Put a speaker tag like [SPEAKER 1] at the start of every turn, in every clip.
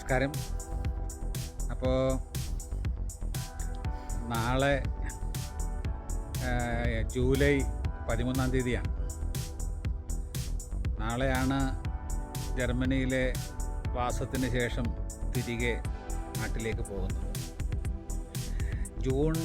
[SPEAKER 1] നമസ്കാരം. അപ്പോൾ നാളെ ജൂലൈ പതിമൂന്നാം തീയതിയാണ്. നാളെയാണ് ജർമ്മനിയിലെ വാസത്തിന് ശേഷം തിരികെ നാട്ടിലേക്ക് പോകുന്നത്. ജൂൺ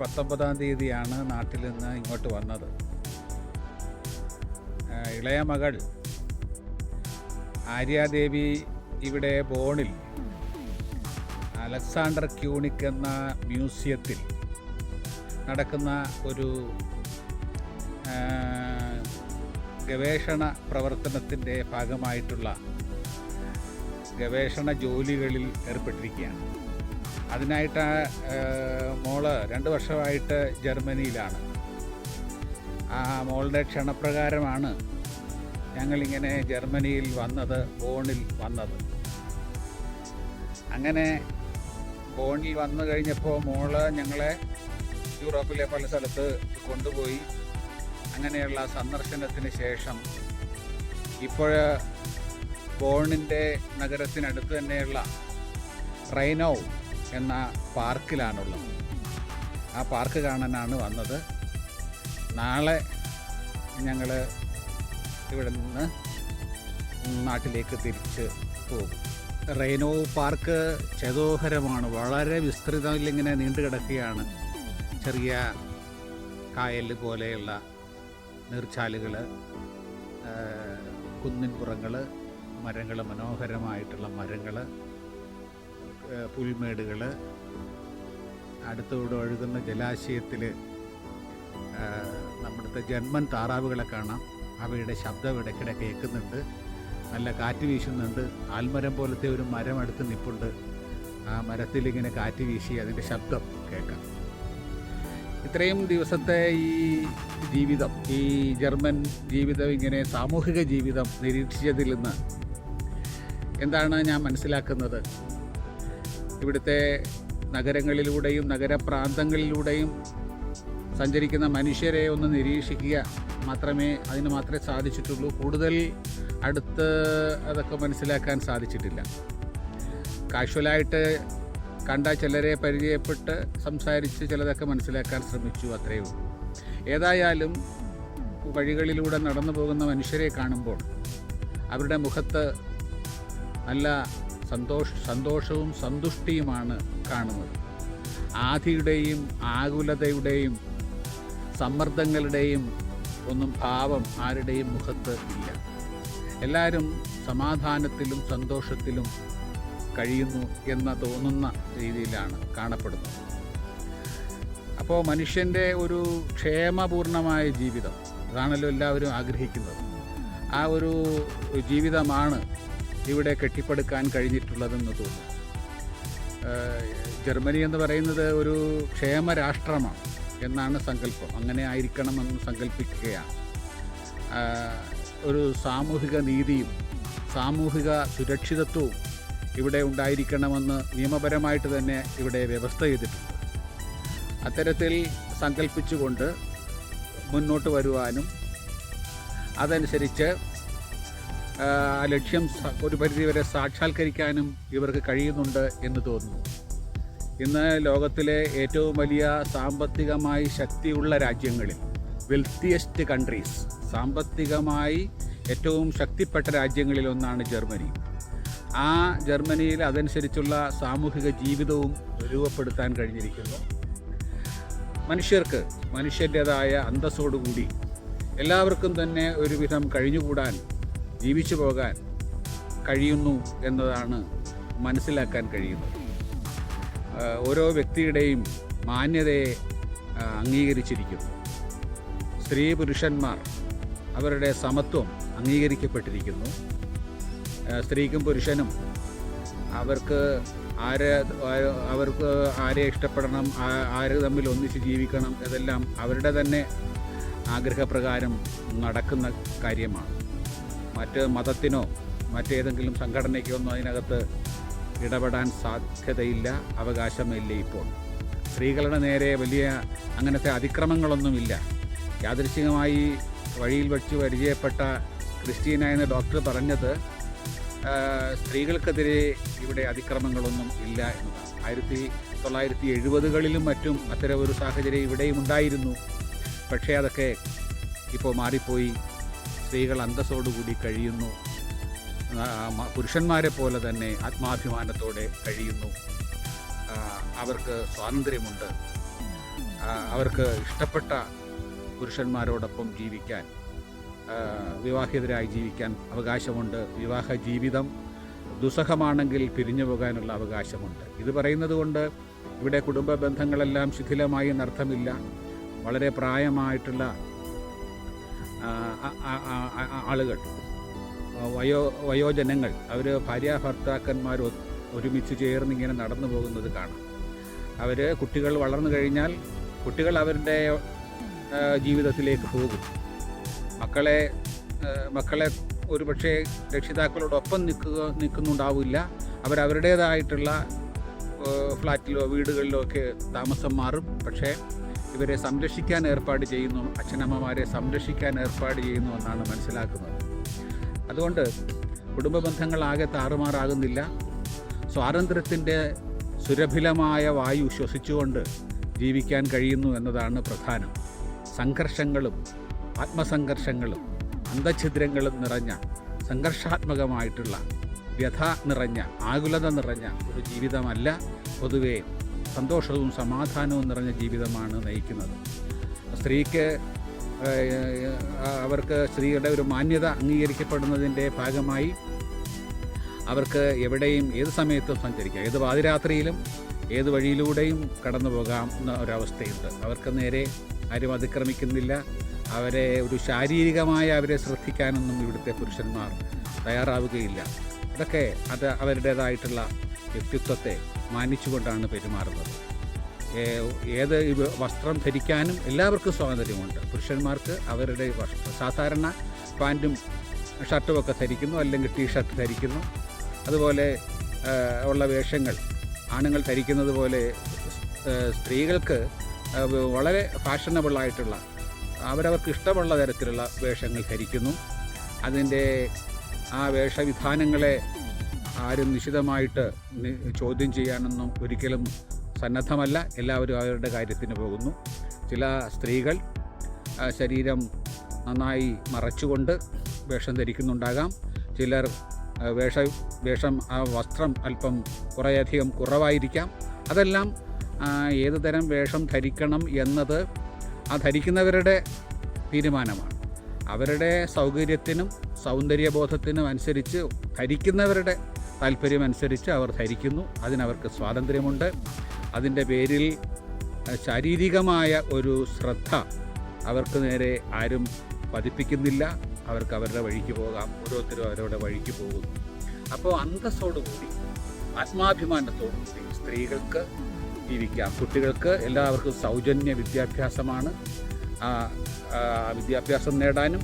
[SPEAKER 1] പത്തൊമ്പതാം തീയതിയാണ് നാട്ടിൽ നിന്ന് ഇങ്ങോട്ട് വന്നത്. ഇളയ മകൾ ആര്യാദേവി ഇവിടെ ബോണിൽ അലക്സാണ്ടർ ക്യൂണിക് എന്ന മ്യൂസിയത്തിൽ നടക്കുന്ന ഒരു ഗവേഷണ പ്രവർത്തനത്തിന്റെ ഭാഗമായിട്ടുള്ള ഗവേഷണ ജോലികളിൽ ഏർപ്പെട്ടിരിക്കുകയാണ്. അതിനായിട്ട് മോൾ രണ്ട് വർഷമായിട്ട് ജർമ്മനിയിലാണ്. ആ മോളുടെ ക്ഷണപ്രകാരമാണ് ഞങ്ങളിങ്ങനെ ജർമ്മനിയിൽ വന്നത് ബോണിൽ വന്നത്. അങ്ങനെ ബോണിൽ വന്നു കഴിഞ്ഞപ്പോൾ മോൾ ഞങ്ങളെ യൂറോപ്പിലെ പല സ്ഥലത്ത് കൊണ്ടുപോയി. അങ്ങനെയുള്ള സന്ദർശനത്തിന് ശേഷം ഇപ്പോൾ ബോണിന്റെ നഗരത്തിനടുത്ത് തന്നെയുള്ള റൈനോ എന്ന പാർക്കിലാണുള്ളത്. ആ പാർക്ക് കാണാനാണ് വന്നത്. നാളെ ഞങ്ങൾ ഇവിടെ നിന്ന് നാട്ടിലേക്ക് തിരിച്ച് പോകും. റെയിനോ പാർക്ക് ചേതോഹരമാണ് വളരെ വിസ്തൃതമില്ലിങ്ങനെ നീണ്ടു കിടക്കുകയാണ്. ചെറിയ കായൽ പോലെയുള്ള നീർച്ചാലുകൾ കുന്നിൻപുറങ്ങൾ മരങ്ങൾ മനോഹരമായിട്ടുള്ള മരങ്ങൾ പുൽമേടുകൾ അടുത്തോട് ഒഴുകുന്ന ജലാശയത്തിൽ നമ്മുടെ ജന്മൻ താറാവുകളെ കാണാം. അവയുടെ ശബ്ദം ഇടയ്ക്കിടെ കേൾക്കുന്നുണ്ട്. നല്ല കാറ്റ് വീശുന്നുണ്ട്. ആൽമരം പോലത്തെ ഒരു മരം അടുത്ത് നിപ്പുണ്ട്. ആ മരത്തിൽ ഇങ്ങനെ കാറ്റ് വീശി അതിന്റെ ശബ്ദം കേൾക്കാം. ഇത്രയും ദിവസത്തെ ഈ ജീവിതം ഈ ജർമ്മൻ ജീവിതം ഇങ്ങനെ സാമൂഹിക ജീവിതം നിരീക്ഷിച്ചതിൽ നിന്ന് എന്താണ് ഞാൻ മനസ്സിലാക്കുന്നത്? ഇവിടുത്തെ നഗരങ്ങളിലൂടെയും നഗരപ്രാന്തങ്ങളിലൂടെയും സഞ്ചരിക്കുന്ന മനുഷ്യരെ ഒന്ന് നിരീക്ഷിക്കുക. മാത്രമേ അതിന് മാത്രമേ സാധിച്ചിട്ടുള്ളൂ. കൂടുതൽ അടുത്ത് അതൊക്കെ മനസ്സിലാക്കാൻ സാധിച്ചിട്ടില്ല. കാഷ്വലായിട്ട് കണ്ട ചിലരെ പരിചയപ്പെട്ട് സംസാരിച്ച് ചിലതൊക്കെ മനസ്സിലാക്കാൻ ശ്രമിച്ചു അത്രയേ ഉള്ളൂ. ഏതായാലും വഴികളിലൂടെ നടന്നു പോകുന്ന മനുഷ്യരെ കാണുമ്പോൾ അവരുടെ മുഖത്ത് നല്ല സന്തോഷ സന്തോഷവും സന്തുഷ്ടിയുമാണ് കാണുന്നത്. ആധിയുടെയും ആകുലതയുടെയും സമ്മർദ്ദങ്ങളുടെയും ഒന്നും ഭാവം ആരുടെയും മുഖത്ത് ഇല്ല. എല്ലാവരും സമാധാനത്തിലും സന്തോഷത്തിലും കഴിയുന്നു എന്ന തോന്നുന്ന രീതിയിലാണ് കാണപ്പെടുന്നത്. അപ്പോൾ മനുഷ്യന്റെ ഒരു ക്ഷേമപൂർണമായ ജീവിതം അതാണല്ലോ എല്ലാവരും ആഗ്രഹിക്കുന്നത്. ആ ഒരു ജീവിതമാണ് ഇവിടെ കെട്ടിപ്പടുക്കാൻ കഴിഞ്ഞിട്ടുള്ളതെന്ന് തോന്നുന്നു. ജർമ്മനി എന്ന് പറയുന്നത് ഒരു ക്ഷേമ രാഷ്ട്രമാണ് എന്നാണ് സങ്കല്പം. അങ്ങനെ ആയിരിക്കണമെന്ന് സങ്കല്പിക്കുകയാണ്. ഒരു സാമൂഹിക നീതിയും സാമൂഹിക സുരക്ഷിതത്വവും ഇവിടെ ഉണ്ടായിരിക്കണമെന്ന് നിയമപരമായിട്ട് തന്നെ ഇവിടെ വ്യവസ്ഥ ചെയ്തിട്ടുണ്ട്. അത്തരത്തിൽ സങ്കല്പിച്ചുകൊണ്ട് മുന്നോട്ട് വരുവാനും അതനുസരിച്ച് ലക്ഷ്യം ഒരു പരിധിവരെ സാക്ഷാത്കരിക്കാനും ഇവർക്ക് കഴിയുന്നുണ്ട് എന്ന് തോന്നുന്നു. ഇന്ന് ലോകത്തിലെ ഏറ്റവും വലിയ സാമ്പത്തികമായി ശക്തിയുള്ള രാജ്യങ്ങളിൽ വെൽത്തിയസ്റ്റ് കൺട്രീസ് സാമ്പത്തികമായി ഏറ്റവും ശക്തിപ്പെട്ട രാജ്യങ്ങളിൽ ഒന്നാണ് ജർമ്മനി. ആ ജർമ്മനിയിൽ അതനുസരിച്ചുള്ള സാമൂഹിക ജീവിതവും രൂപപ്പെടുത്താൻ കഴിഞ്ഞിരിക്കുന്നു. മനുഷ്യർക്ക് മനുഷ്യന്റെതായ അന്തസ്സോടുകൂടി എല്ലാവർക്കും തന്നെ ഒരുവിധം കഴിഞ്ഞുകൂടാൻ ജീവിച്ചു പോകാൻ കഴിയുന്നു എന്നതാണ് മനസ്സിലാക്കാൻ കഴിയുന്നത്. ഓരോ വ്യക്തിയുടെയും മാന്യതയെ അംഗീകരിച്ചിരിക്കുന്നു. സ്ത്രീ പുരുഷന്മാർ അവരുടെ സമത്വം അംഗീകരിക്കപ്പെട്ടിരിക്കുന്നു. സ്ത്രീക്കും പുരുഷനും അവർക്ക് ആരെ അവർക്ക് ആരെ ഇഷ്ടപ്പെടണം ആര് തമ്മിൽ ഒന്നിച്ച് ജീവിക്കണം ഇതെല്ലാം അവരുടെ തന്നെ ആഗ്രഹപ്രകാരം നടക്കുന്ന കാര്യമാണ്. മറ്റ് മതത്തിനോ മറ്റേതെങ്കിലും സംഘടനയ്ക്കോ ഒന്നും അതിനകത്ത് ഇടപെടാൻ സാധ്യതയില്ല അവകാശമില്ല ഇപ്പോൾ. സ്ത്രീകളുടെ നേരെ വലിയ അങ്ങനത്തെ അതിക്രമങ്ങളൊന്നുമില്ല. യാദൃശികമായി വഴിയിൽ വെച്ച് പരിചയപ്പെട്ട ക്രിസ്റ്റീന എന്ന ഡോക്ടർ പറഞ്ഞത് സ്ത്രീകൾക്കെതിരെ ഇവിടെ അതിക്രമങ്ങളൊന്നും ഇല്ല എന്നതാണ്. ആയിരത്തി തൊള്ളായിരത്തി എഴുപതുകളിലും മറ്റും അത്തരം ഒരു സാഹചര്യം ഇവിടെയും ഉണ്ടായിരുന്നു. പക്ഷേ അതൊക്കെ ഇപ്പോൾ മാറിപ്പോയി. സ്ത്രീകൾ അന്തസ്സോടുകൂടി കഴിയുന്നു. പുരുഷന്മാരെ പോലെ തന്നെ ആത്മാഭിമാനത്തോടെ കഴിയുന്നു. അവർക്ക് സ്വാതന്ത്ര്യമുണ്ട്. അവർക്ക് ഇഷ്ടപ്പെട്ട പുരുഷന്മാരോടൊപ്പം ജീവിക്കാൻ വിവാഹിതരായി ജീവിക്കാൻ അവകാശമുണ്ട്. വിവാഹ ജീവിതം ദുസ്സഹമാണെങ്കിൽ പിരിഞ്ഞു പോകാനുള്ള അവകാശമുണ്ട്. ഇത് പറയുന്നത് കൊണ്ട് ഇവിടെ കുടുംബ ബന്ധങ്ങളെല്ലാം ശിഥിലമായി എന്നർത്ഥമില്ല. വളരെ പ്രായമായിട്ടുള്ള ആളുകൾ വയോ വയോജനങ്ങൾ. അവർ ഭാര്യ ഭർത്താക്കന്മാർ ഒരുമിച്ച് ചേർന്ന് ഇങ്ങനെ നടന്നു പോകുന്നത് കാണാം. അവർ കുട്ടികൾ വളർന്നു കഴിഞ്ഞാൽ കുട്ടികൾ അവരുടെ ജീവിതത്തിലേക്ക് പോകും. മക്കളെ മക്കളെ ഒരുപക്ഷെ രക്ഷിതാക്കളോടൊപ്പം നിൽക്കുക നിൽക്കുന്നുണ്ടാവില്ല. അവരവരുടേതായിട്ടുള്ള ഫ്ലാറ്റിലോ വീടുകളിലോ ഒക്കെ താമസം മാറും. പക്ഷേ ഇവരെ സംരക്ഷിക്കാൻ ഏർപ്പാട് ചെയ്യുന്നു അച്ഛനമ്മമാരെ സംരക്ഷിക്കാൻ ഏർപ്പാട് ചെയ്യുന്നു എന്നാണ് മനസ്സിലാക്കുന്നത്. അതുകൊണ്ട് കുടുംബ ബന്ധങ്ങളാകെ താറുമാറാകുന്നില്ല. സ്വാതന്ത്ര്യത്തിന്റെ സുരഭിലമായ വായു ശ്വസിച്ചുകൊണ്ട് ജീവിക്കാൻ കഴിയുന്നു എന്നതാണ് പ്രധാനം. സംഘർഷങ്ങളും ആത്മസംഘർഷങ്ങളും അന്തഛിദ്രങ്ങളും നിറഞ്ഞ സംഘർഷാത്മകമായിട്ടുള്ള വ്യഥ നിറഞ്ഞ ആകുലത നിറഞ്ഞ ഒരു ജീവിതമല്ല. പൊതുവേ സന്തോഷവും സമാധാനവും നിറഞ്ഞ ജീവിതമാണ് നയിക്കുന്നത്. സ്ത്രീക്ക് അവർക്ക് സ്ത്രീകളുടെ ഒരു മാന്യത അംഗീകരിക്കപ്പെടുന്നതിന്റെ ഭാഗമായി അവർക്ക് എവിടെയും ഏത് സമയത്തും സഞ്ചരിക്കാം. ഏത് പാതിരാത്രിയിലും ഏത് വഴിയിലൂടെയും കടന്നു പോകാം എന്ന ഒരവസ്ഥയുണ്ട്. അവർക്ക് നേരെ ആരും അതിക്രമിക്കുന്നില്ല. അവരെ ഒരു ശാരീരികമായ അവരെ ശ്രദ്ധിക്കാനൊന്നും ഇവിടുത്തെ പുരുഷന്മാർ തയ്യാറാവുകയില്ല. അതൊക്കെ അത് അവരുടേതായിട്ടുള്ള വ്യക്തിത്വത്തെ മാനിച്ചുകൊണ്ടാണ് പെരുമാറുന്നത്. ഏത് വസ്ത്രം ധരിക്കാനും എല്ലാവർക്കും സ്വാതന്ത്ര്യമുണ്ട്. പുരുഷന്മാർക്ക് അവരുടെ സാധാരണ പാന്റും ഷർട്ടും ഒക്കെ ധരിക്കുന്നു അല്ലെങ്കിൽ ടീഷർട്ട് ധരിക്കുന്നു. അതുപോലെ ഉള്ള വേഷങ്ങൾ. ആണുങ്ങൾ ധരിക്കുന്നത് പോലെ സ്ത്രീകൾക്ക് വളരെ ഫാഷനബിളായിട്ടുള്ള അവരവർക്ക് ഇഷ്ടമുള്ള തരത്തിലുള്ള വേഷങ്ങൾ ധരിക്കുന്നു. അതിന്റെ ആ വേഷവിധാനങ്ങളെ ആരും നിശിതമായിട്ട് ചോദ്യം ചെയ്യാനൊന്നും ഒരിക്കലും സന്നദ്ധമല്ല എല്ലാവരും അവരുടെ കാര്യത്തിന് പോകുന്നു. ചില സ്ത്രീകൾ ശരീരം നന്നായി മറച്ചുകൊണ്ട് വേഷം ധരിക്കുന്നുണ്ടാകാം. ചിലർ വേഷ വേഷം ആ വസ്ത്രം അല്പം കുറേയധികം കുറവായിരിക്കാം. അതെല്ലാം ഏത് തരം വേഷം ധരിക്കണം എന്നത് ആ ധരിക്കുന്നവരുടെ തീരുമാനമാണ്. അവരുടെ സൗകര്യത്തിനും സൗന്ദര്യബോധത്തിനും അനുസരിച്ച് ധരിക്കുന്നവരുടെ താല്പര്യമനുസരിച്ച് അവർ ധരിക്കുന്നു. അതിനവർക്ക് സ്വാതന്ത്ര്യമുണ്ട്. അതിന്റെ പേരിൽ ശാരീരികമായ ഒരു ശ്രദ്ധ അവർക്ക് നേരെ ആരും പതിപ്പിക്കുന്നില്ല. അവർക്ക് അവരുടെ വഴിക്ക് പോകാം. ഓരോരുത്തരും അവരുടെ വഴിക്ക് പോകുന്നു അപ്പോൾ അന്തസ്സോടുകൂടി ആത്മാഭിമാനത്തോടുകൂടി സ്ത്രീകൾക്ക് ജീവിക്കാം. കുട്ടികൾക്ക് എല്ലാവർക്കും സൗജന്യ വിദ്യാഭ്യാസമാണ്. വിദ്യാഭ്യാസം നേടാനും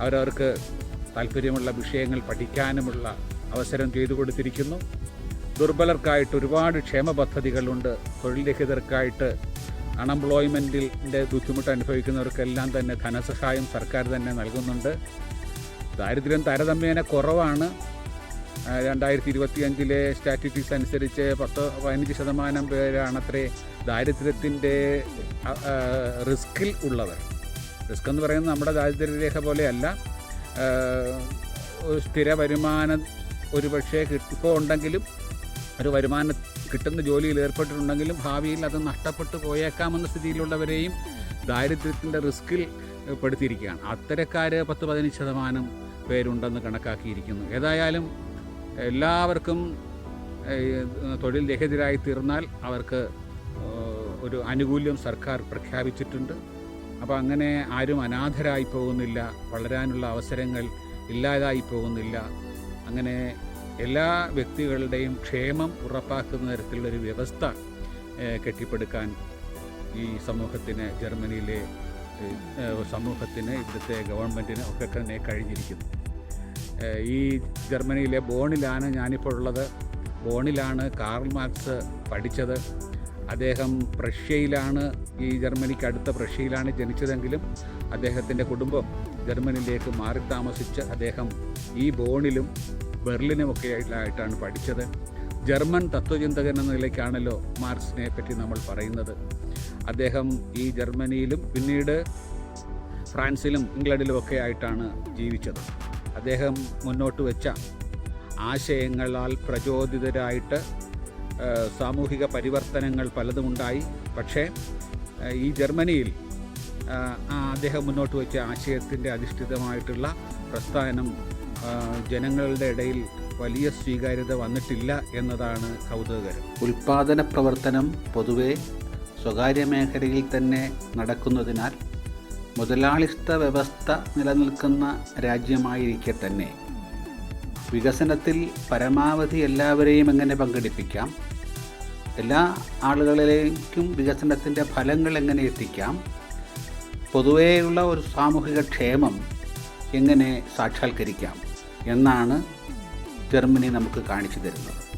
[SPEAKER 1] അവരവർക്ക് താല്പര്യമുള്ള വിഷയങ്ങൾ പഠിക്കാനുമുള്ള അവസരം ചെയ്തു കൊടുത്തിരിക്കുന്നു. ദുർബലർക്കായിട്ട് ഒരുപാട് ക്ഷേമ പദ്ധതികളുണ്ട്. തൊഴിൽ രഹിതർക്കായിട്ട് അൺഎംപ്ലോയ്മെന്റിന്റെ ബുദ്ധിമുട്ട് അനുഭവിക്കുന്നവർക്കെല്ലാം തന്നെ ധനസഹായം സർക്കാർ തന്നെ നൽകുന്നുണ്ട്. ദാരിദ്ര്യം താരതമ്യേന കുറവാണ്. രണ്ടായിരത്തി ഇരുപത്തി അഞ്ചിലെ സ്റ്റാറ്റിസ്റ്റിക്സ് അനുസരിച്ച് പത്ത് പതിനഞ്ച് ശതമാനം പേരാണത്രേ ദാരിദ്ര്യത്തിന്റെ റിസ്കിൽ ഉള്ളവർ. റിസ്ക് എന്ന് പറയുന്നത് നമ്മുടെ ദാരിദ്ര്യരേഖ പോലെയല്ല. സ്ഥിര വരുമാനം ഒരു പക്ഷേ ഇപ്പോൾ ഉണ്ടെങ്കിലും ഒരു വരുമാനം കിട്ടുന്ന ജോലിയിൽ ഏർപ്പെട്ടിട്ടുണ്ടെങ്കിലും ഭാവിയിൽ അത് നഷ്ടപ്പെട്ടു പോയേക്കാമെന്ന സ്ഥിതിയിലുള്ളവരെയും ദാരിദ്ര്യത്തിന്റെ റിസ്കിൽ പെടുത്തിയിരിക്കുകയാണ്. അത്തരക്കാർ പത്ത് പതിനഞ്ച് ശതമാനം പേരുണ്ടെന്ന് കണക്കാക്കിയിരിക്കുന്നു. ഏതായാലും എല്ലാവർക്കും തൊഴിൽ രഹിതരായി തീർന്നാൽ അവർക്ക് ഒരു ആനുകൂല്യം സർക്കാർ പ്രഖ്യാപിച്ചിട്ടുണ്ട്. അപ്പോൾ അങ്ങനെ ആരും അനാഥരായി പോകുന്നില്ല. വളരാനുള്ള അവസരങ്ങൾ ഇല്ലാതായി പോകുന്നില്ല. അങ്ങനെ എല്ലാ വ്യക്തികളുടെയും ക്ഷേമം ഉറപ്പാക്കുന്ന തരത്തിലുള്ളൊരു വ്യവസ്ഥ ഏഹ്, കെട്ടിപ്പടുക്കാൻ ഈ സമൂഹത്തിന് ജർമ്മനിയിലെ സമൂഹത്തിന് ഇവിടുത്തെ ഗവൺമെന്റിന് ഒക്കെ തന്നെ കഴിഞ്ഞിരിക്കുന്നു. ഈ ജർമ്മനിയിലെ ബോണിലാണ് ഞാനിപ്പോൾ ഉള്ളത്. ബോണിലാണ് കാർൽ മാർക്സ് പഠിച്ചത്. അദ്ദേഹം പ്രഷ്യയിലാണ് ഈ ജർമ്മനിക്ക് അടുത്ത പ്രഷ്യയിലാണ് ജനിച്ചതെങ്കിലും അദ്ദേഹത്തിന്റെ കുടുംബം ജർമ്മനിയിലേക്ക് മാറി താമസിച്ച് അദ്ദേഹം ഈ ബോണിലും ബെർലിനും ഒക്കെ ആയിട്ടാണ് പഠിച്ചത്. ജർമ്മൻ തത്വചിന്തകൻ എന്ന നിലയ്ക്കാണല്ലോ മാർക്സിനെ പറ്റി നമ്മൾ പറയുന്നത്. അദ്ദേഹം ഈ ജർമ്മനിയിലും പിന്നീട് ഫ്രാൻസിലും ഇംഗ്ലണ്ടിലും ഒക്കെ ആയിട്ടാണ് ജീവിച്ചത്. അദ്ദേഹം മുന്നോട്ട് വെച്ച ആശയങ്ങളാൽ പ്രചോദിതരായിട്ട് സാമൂഹിക പരിവർത്തനങ്ങൾ പലതുമുണ്ടായി. പക്ഷേ ഈ ജർമ്മനിയിൽ അദ്ദേഹം മുന്നോട്ട് വെച്ച ആശയത്തിന്റെ അധിഷ്ഠിതമായിട്ടുള്ള പ്രസ്ഥാനം ജനങ്ങളുടെ ഇടയിൽ വലിയ സ്വീകാര്യത വന്നിട്ടില്ല എന്നതാണ് കൗതുകകരം.
[SPEAKER 2] ഉൽപാദന പ്രവർത്തനം പൊതുവെ സ്വകാര്യ മേഖലയിൽ തന്നെ നടക്കുന്നതിനാൽ മുതലാളിത്ത വ്യവസ്ഥ നിലനിൽക്കുന്ന രാജ്യമായിരിക്കെ തന്നെ. വികസനത്തിൽ പരമാവധി എല്ലാവരെയും എങ്ങനെ പങ്കെടുപ്പിക്കാം? എല്ലാ ആളുകളിലേക്കും വികസനത്തിന്റെ ഫലങ്ങൾ എങ്ങനെ എത്തിക്കാം? പൊതുവേയുള്ള ഒരു സാമൂഹിക ക്ഷേമം എങ്ങനെ സാക്ഷാത്കരിക്കാം? എന്നാണ് ജർമ്മനി നമുക്ക് കാണിച്ചു തരുന്നത്.